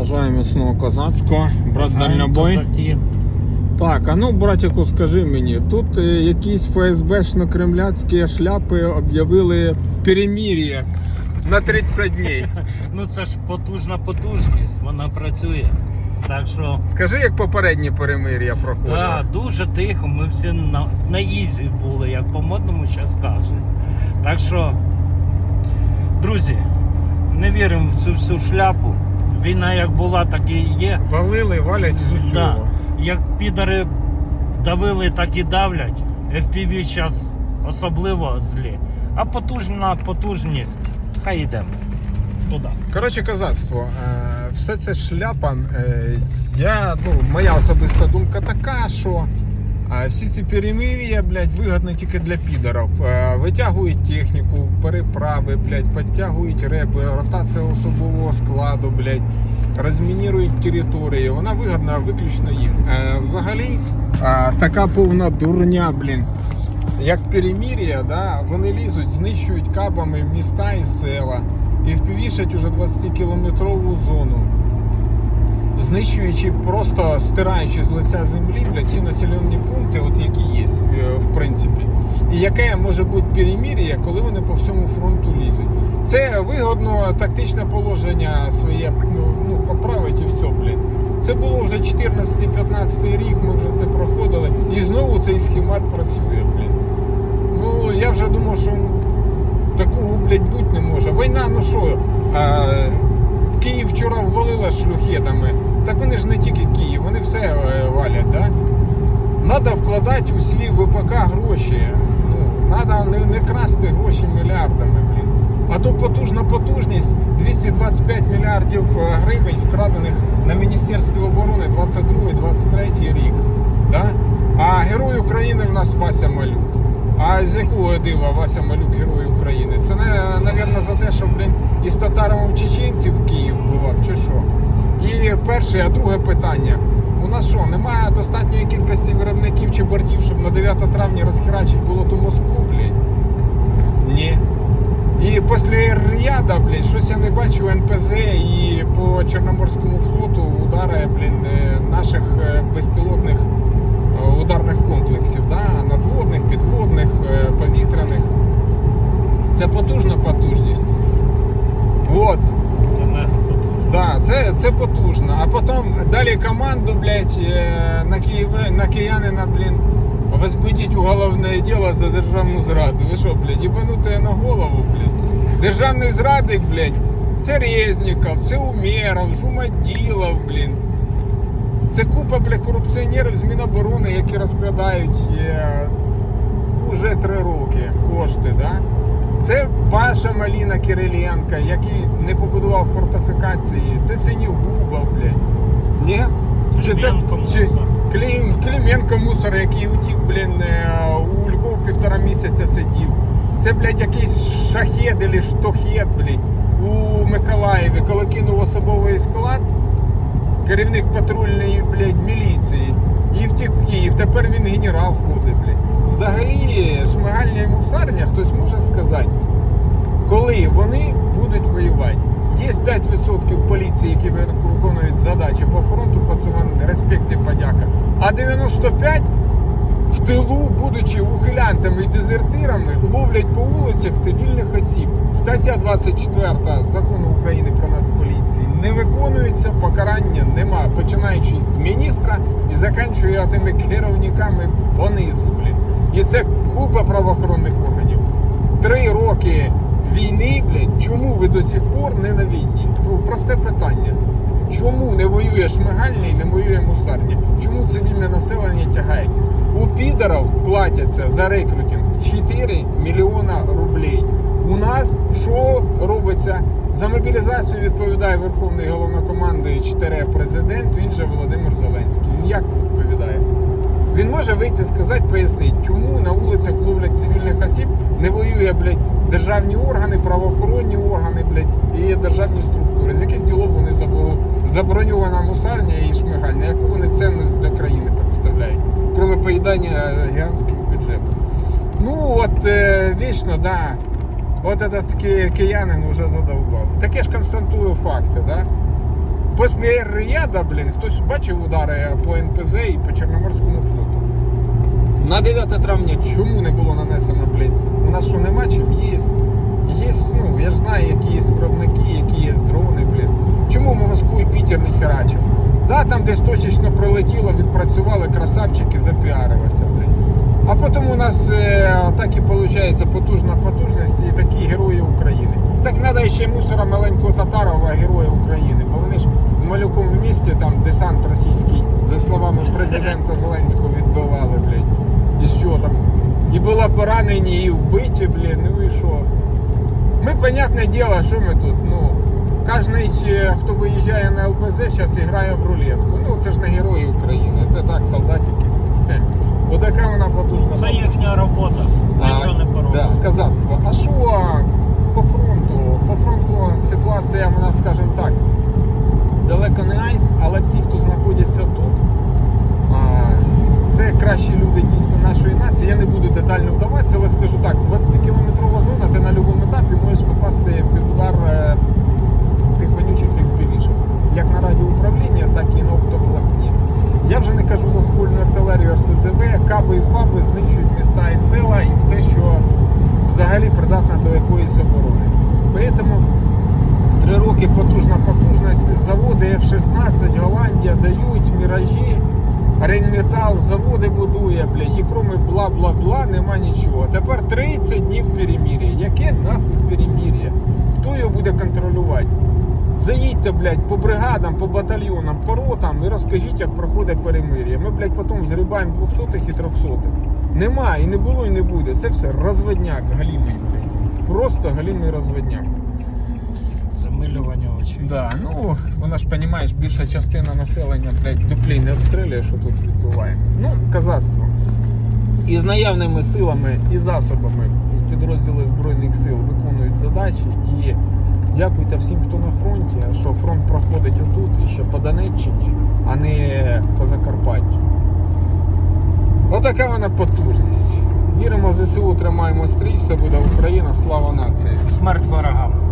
Бажаю міцного козацького, брат дальнобой. Так, а ну, братіку, скажи мені, тут е, якісь ФСБшно-кремляцькі шляпи об'явили перемір'я на 30 днів. Ну це ж потужна потужність, вона працює. Так що, Скажи, як попередні перемир'я проходили. так, дуже тихо, ми всі на, на ізі були, як по-модному зараз кажуть. Так що, друзі, не віримо в цю всю шляпу. Війна як була, так і є. Валили, валять з усього. Да. Як підари давили, так і давлять. FPV зараз особливо злі. А потужна потужність, хай йдемо туди. Коротше, козацтво, е, все це шляпа. е, Я, ну, моя особиста думка така, що всі ці перемир'я, блядь, вигідні тільки для підарів. Е, Витягують техніку, переправи, блядь, підтягують реби, ротація особового складу, блядь, розмінірують території. Вона вигідна виключно їм. Е, Взагалі, е, така повна дурня, блін. Як перемір'я, да, вони лізуть, знищують кабами міста і села і впівішать уже 20-кілометрову зону, знищуючи, просто стираючи з лиця землі блядь, всі населені пункти, от які є, е, в принципі. І яке може бути перемір'я, коли вони по всьому фронту лізуть. Це вигодно тактичне положення своє ну, ну, поправить і все, блядь. Це було вже 14-15 рік, ми вже це проходили. І знову цей схемат працює, блін. Ну, я вже думав, що такого, блядь, бути не може. Війна, ну що, Київ вчора ввалила шлюхетами. Так вони ж не тільки Київ, вони все е, валять, да? Надо вкладати у свій ВПК гроші. Ну, надо не, не красти гроші мільярдами, блін. А то потужна потужність 225 мільярдів е, гривень вкрадених на Міністерстві оборони 22-23 рік. Да? А герой України в нас Вася Малюк. А з якого дива Вася Малюк герой України? Це, напевно, за те, що, блін, із татарами чеченців в Київ бував, чи що? І перше, а друге питання. У нас що, немає достатньої кількості виробників чи бортів, щоб на 9 травня розхерачити було ту Москву, блін? Ні. І після Ріада, блін, щось я не бачу НПЗ і по Чорноморському флоту удари, блін, е, наших е, безпілотних е, ударних комплексів, да? надводних, підводних, е, повітряних. Це потужна потужність. От. Це мега потужно. Да, це, це потужно. А потім далі команду, блядь, е, на, Київ, на киянина, блін, возбудіть уголовне діло за державну зраду. Ви що, блядь, їбанути на голову, блядь. Державний зрадник, блядь, це Резніков, це Умєров, Жумаділов, блін. Це купа, блядь, корупціонерів з Міноборони, які розкрадають е, уже три роки кошти, да? Це Паша Маліна Кириленка, який не побудував фортифікації. Це Синігуба, блядь. Чи це чи. Клім, Клименко мусор, який утік, блін, е, у Львов півтора місяця сидів. Це, блядь, якийсь шахет або штохет, блядь, у Миколаєві, коли кинув особовий склад, керівник патрульної, блядь, міліції. І втік в Київ. Тепер він генерал ходить, блядь. Взагалі, шмигальня і мусарня, хтось може сказати, коли вони будуть воювати. Є 5% поліції, які виконують задачі по фронту, пацан, респект і подяка. А 95% в тилу, будучи ухилянтами і дезертирами, ловлять по вулицях цивільних осіб. Стаття 24 закону України про нацполіції не виконується, покарання нема, починаючи з міністра і закінчує тими керівниками понизу. Блін. І це купа правоохоронних органів. Три роки війни, блядь, ви до сих пор не на війні? Ну, просте питання. Чому не воює Шмигальний, не воює Мусарня? Чому цивільне населення тягають? У підарів платяться за рекрутинг 4 мільйона рублей. У нас що робиться? За мобілізацію відповідає Верховний головнокомандуючий тере президент, він же Володимир Зеленський. Він як відповідає? Він може вийти сказати, пояснити, чому на вулицях ловлять цивільних осіб, не воює, блядь, державні органи, правоохоронні органи, блядь, і державні структури. З яких ділов вони заброньована мусарня і шмигальня, яку вони цінність для країни представляють, крім поїдання гігантських бюджетів. Ну от е, вічно, да. От этот ки- киянин вже задовбав. Таке ж констатую факти, да? Після Рияда, блін, хтось бачив удари по НПЗ і по Чорноморському флоту. На 9 травня чому не було нанесено, блін? У нас що нема чим? Є. Є, ну, я ж знаю, які є виробники, які є дрони, блін. Чому ми Москву і Пітер не херачимо? Да, там десь точечно пролетіло, відпрацювали красавчики, запіарилося, блін. А потім у нас е, так і виходить потужна потужність і такі герої України. Так треба ще мусора маленького Татарова, героя України, бо вони ж з малюком в місті там десант російський, за словами президента Зеленського, відбивали, блядь. І що там? І були поранені, і вбиті, блін, ну і що? Ми, понятне діло, що ми тут, ну. Кожний, е, хто виїжджає на ЛБЗ, зараз грає в рулетку. Ну, це ж не герої України, це так, солдатики. Отака вона потужна. Це їхня робота. Нічого не поробиш. Да, казацтво. А що по фронту? По фронту ситуація, вона, скажімо так, далеко не айс, але всі, хто знаходиться тут, це кращі люди дійсно нашої нації. Я не буду детально вдаватися, але скажу так: 20-кілометрова зона, ти на будь-якому етапі можеш попасти під удар е, цих вонючих FPV-шок. Як на радіоуправління, так і на оптоволокні. Я вже не кажу за ствольну артилерію РСЗВ, каби і фаби знищують міста і села і все, що взагалі придатне до якоїсь оборони. Тому три роки потужна потужність, заводи F-16, Голландія дають міражі, Рейнметал заводи будує, бля, і кроме бла-бла-бла нема нічого. Тепер 30 днів перемір'я. Яке нахуй перемір'я? Хто його буде контролювати? Заїдьте, блядь, по бригадам, по батальйонам, по ротам і розкажіть, як проходить перемир'я. Ми, блядь, потім згрібаємо 200-х і 300-х. Нема, і не було, і не буде. Це все розводняк, галімий, блядь. Просто галімий розводняк. Замилювання очей. Да, ну вона ж розумієш, більша частина населення, блядь, дуплі не обстрілює, що тут відбуває. Ну, казацтво. І з наявними силами і засобами з підрозділи Збройних сил виконують задачі. І дякуйте всім, хто на фронті, що фронт проходить отут і ще по Донеччині, а не по Закарпаттю. Отака вона потужність. Віримо ЗСУ, тримаємо стрій, все буде Україна, слава нації. Смерть ворогам.